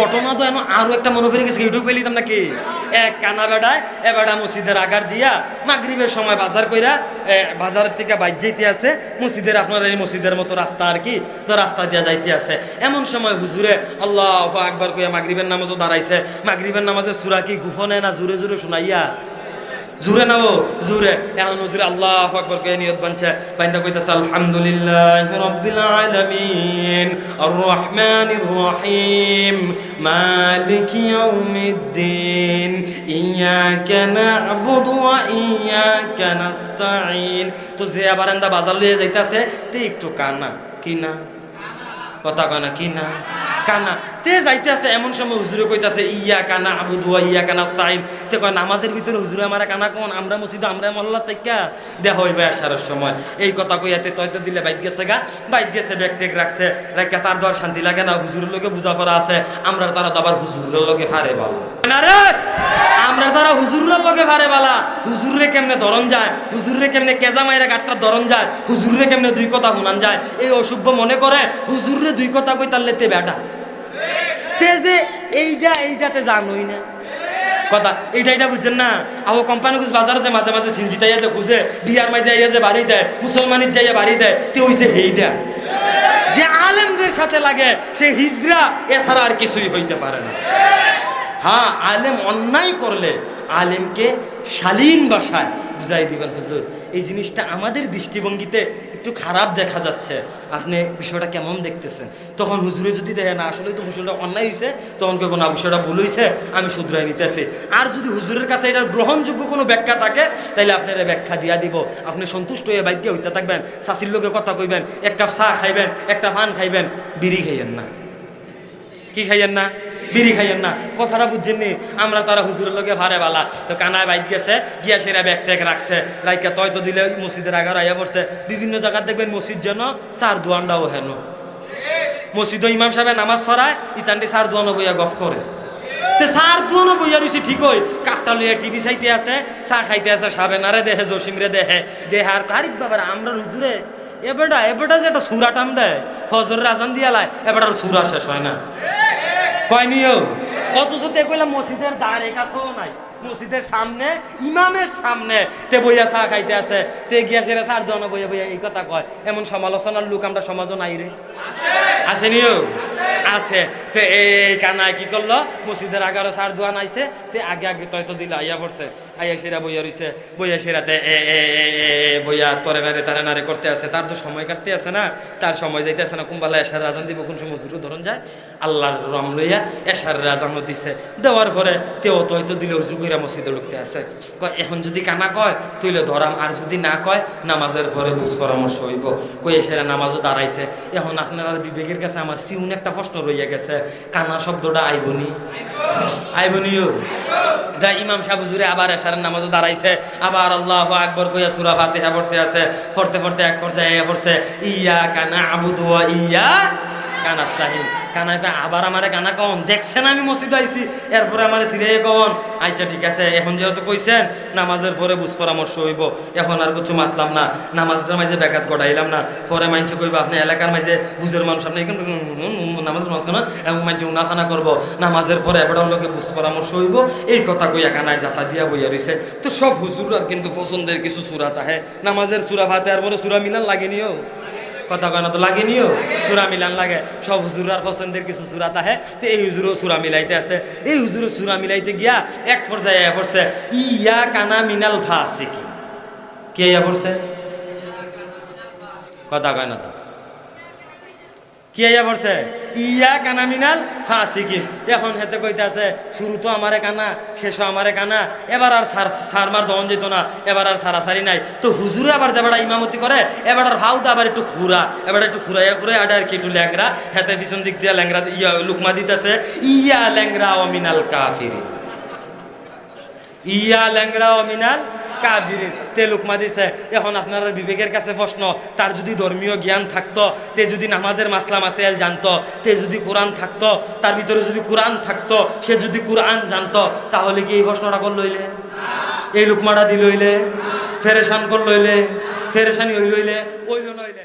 ঘটনা তো এমন আরও একটা মনে ফিরে গেছে, ইউটিউব পেলিতাম নাকি? এক কানা বেড়ায়, এ মসজিদের আগার দিয়া মাগরিবের সময় বাজার কইরা বাজারের থেকে বাইর যাইতে আছে, মসজিদের আপনার এই মসজিদের মতো রাস্তা আর কি, তো রাস্তা দিয়া যাইতে আছে। এমন সময় হুজুরে আল্লাহ আকবার কইয়া মাগরিবের নামাজও দাঁড়াইছে। মাগরিবের নামাজে সুরা কি গুফনে না জুরে জুরে শুনাইয়া? জুরে নাও, জুরে। এখন হুজুরে আল্লাহ আকবার কয়ে নিয়ত বানছে। বাইন্দা কইতাছে, আলহামদুলিল্লাহ রাব্বিল আলামিন আর রহমানির রহিম, মালিক ইয়াউমিদ্দিন, ইয়াকা না'বুদু ওয়া ইয়াকা নাস্তাঈন। তো যে আবার এন্দা বাজার লইয়া যাইতাছে, তে একটু কানা, কিনা? কথা কয় না কি না কানা। তে যাইতেছে এমন সময় হুজুরে কইতাছে ইয়া কানা আবু দুয়া ইয়া কানা স্তাইন তে কয়, নামাজের ভিতরে হুজুরে আমার কানা কোন? আমরা মসজিদ, আমরা মহল্লা থেকে? দেহ হইবে আসার সময়। এই কথা কইয়াতে তয় তো দিলে বাইক গেছে গা বাইক গেছে, ব্যাগ টেক রাখছে রাখা তার দর শান্তি লাগে না, হুজুরের লোকে বুঝা পড়া আছে, আমরা তারা তো আবার হুজুরের লোকে ফারে বালা। না আমরা তারা হুজুরের লোকে ফারে বালা। হুজুরে কেমনে ধরন যায়? হুজুরে কেমনে কেজা মাইরা গাটটা ধরন যায়? হুজুরে কেমনে দুই কথা শুনান যায়? এই অসভ্য মনে করে হুজুরে দুই কথা কই তার লেতে বেটা তে যে এইটা এইটাতে জানোই না। কথা এইটা এইটা বুঝছেন না? আবো কোম্পানি খুঁজ বাজারে যে মাঝে মাঝে সিনজিতাইয়া যে খুঁজে, বিয়ার মাঝে আইয়া যে বাড়ি দেয় মুসলমানের যাইয়া বাড়ি দেয়, তে ওই যে এইটা যে আলেমদের সাথে লাগে, সে হিজরা, এছাড়া আর কিছুই হইতে পারে না। হ্যাঁ আলেম অন্যায় করলে আলেমকে শালীন ভাষায় বুঝাই দিবেন হুজুর। এই জিনিসটা আমাদের দৃষ্টিভঙ্গিতে একটু খারাপ দেখা যাচ্ছে। আপনি বিষয়টা কেমন দেখতেছেন? তখন হুজুরে যদি দেখে না আসলে তো হুজুরটা অন্যায় হয়েছে তখন কেবল না, বিষয়টা ভুল হয়েছে আমি শুধরাই নিতেছি। আর যদি হুজুরের কাছে এটার গ্রহণযোগ্য কোনো ব্যাখ্যা থাকে তাহলে আপনারা ব্যাখ্যা দিয়া দিব। আপনি সন্তুষ্ট হয়ে দিয়ে হইতে থাকবেন শাশির লোকে কথা কইবেন, এক কাপ চা খাইবেন, একটা পান খাইবেন, বিড়ি খাইয়েন না। কি খাইয়েন না? বিড়ি খাইয়েন না। কথাটা বুঝছেন নি? আমরা তারা হুজুরের লগে ভারে বালা। তো কানায় বাইত গেছে, গিয়া সেরা ব্যাগ ট্যাগ রাখছে। রাইকা তয় তো দিলে মসজিদের আগার আইয়া পড়ছে। বিভিন্ন জায়গায় দেখবেন মসজিদ যেন চার দোয়ানটাও হেন। মসজিদ ইমাম সাহেব নামাজ পড়ায়, ইতানটি চার দোয়ানো বইয়া গফ করে। সার দুনো বইয়া রইছি ঠিক হই কাফটা লইয়া টিভি চাইতে আছে, চা খাইতে আছে সাবেনারে দেহে, জসিম রে দেহে। দেহে আর কারিক বাবার, আমরা হুজুরে এবেটা এবেটা যে একটা সুরা টান দেয়। ফজরের আজান দিয়ালায় এবেটার সুরা শেষ হয় না। কয় নিও অথচ তে কইলাম মসজিদের দ্বারে কাছেও নাই। মসজিদের সামনে ইমামের সামনে তে বইয়া চা খাইতে আছে। তে গিয়া সেরা সার দোয়ানো বইয়া বইয়া এই কথা কয়। এমন সমালোচনার লোক আমরা সমাজও নাই রে। আছে। নিও? আছে। তে এই কানায় কি করল? মসজিদের আগারো সার দোয়ান আইছে তে আগে আগে তয় তো দিলে, আইয়া পড়ছে। আইয়া সেরা বইয়া রইছে। বইয়া সেরাতে এ এ এ বইয়া তরে নারে তারে নারে করতে আছে। তার তো সময় কাটতে আছে না। তার সময় যাইতে আছে না। কুম্বালা এসার রাজান দিব, কোন সময় জুরু ধরন যায়। আল্লাহর রম লইয়া এসার রাজানও দিছে। দেওয়ার পরে তেও তয় তো দিলে উজু কইরা মসজিদে ঢুকতে আছে। কয়, এখন যদি কানা কয়, তুইলে ধরাম। আর যদি না কয়, নামাজের পরে বুঝ পরামর্শ হইব। কই এসেরা নামাজও দাঁড়াইছে। এখন আপনার আর বিবেকের কাছে আমার সিউন একটা প্রশ্ন রইয়া গেছে কানা শব্দটা আইবনি? আইবনিও দা ইমাম সাহেব হুজুরে আবার এসার নামাজও দাঁড়াইছে, আবার আল্লাহ আকবর কইয়া সূরা ফাতিহা পড়তে আছে, পড়তে পড়তে এক পর্যায়ে পড়ছে, ইয়া কানা আবুদু ওয়া ইয়া কানাস্তাহিন কানায় আবার আমারে কানা কন দেখছেন আমি মসজিদ আইছি। এরপরে আমারে সিরে কন আচ্ছা ঠিক আছে। এখন যেহেতু কইছেন, নামাজের পরে বুঝ পরামর্শ হইব। এখন আর কিছু মাতলাম না। নামাজটার মাঝে ব্যাঘাত ঘটাইলাম না। পরে মাইনছে কইব, আপনি এলাকার মাঝে বুঝের মানুষ, আপনি এখানে নামাজের মাঝখানে এমন মাইনছে উনাখানা করব। নামাজের পরে এবার লোকে বুঝ পরামর্শ হইব। এই কথা কইয়া কানায় যাতা দিয়া বইয়া রইছে। তো সব হুজুর আর কিন্তু পছন্দের কিছু সুরাত আহে। নামাজের সুরা ভাতে আর বড় সুরা মিলান লাগেনিও কথা কেন তো লাগে নিও? সুরা মিলান লাগে। সব হুজুরার পছন্দের কিছু সুরাত আহে তো এই হুজুরও সুরা মিলাইতে আছে। এই হুজুরও সুরা মিলাইতে গিয়া এক পর্যায়ে এ পড়ছে, ইয়া কানা মিনাল ভা আছে কি কে ইয়া পড়ছে? কথা কয় না তো? কি ইয়া পড়ছে? ইয়া কানা মিনাল ফাসিকিন। এখন হেতে কইতে আছে শুরু তো আমারে কানা শেষও আমারে কানা, এবার আর সার সারমার দহন যেত না, এবার আর সারাসারি নাই। তো হুজুরে আবার যে বেড়া ইমামতি করে, এবার আর ভাউটা আবার একটু খুরা এবার একটু খুরাইয়া খুরে আডা আর কি একটু ল্যাংরা হেতে পিছন দিক দিয়া ল্যাংরা ইয়া লুকমা দিতেছে, ইয়া ল্যাংরা ও মিনাল কাফিরি ইয়া ল্যাংরা ও মিনাল কাবিরিন তে লুকমা দিছে, এখন আপনার বিবেকের কাছে প্রশ্ন, তার যদি ধর্মীয় জ্ঞান থাকতো, তে যদি নামাজের মাসলা মাসেল জানতো, তে যদি কোরআন থাকতো, তার ভিতরে যদি কোরআন থাকতো, সে যদি কোরআন জানতো, তাহলে কি এই প্রশ্নটা কর লইলে? এই লুকমাটা দিল হইলে ফেরেশান কর লইলে, ফেরেশানি হইল হইলে ওই নইলে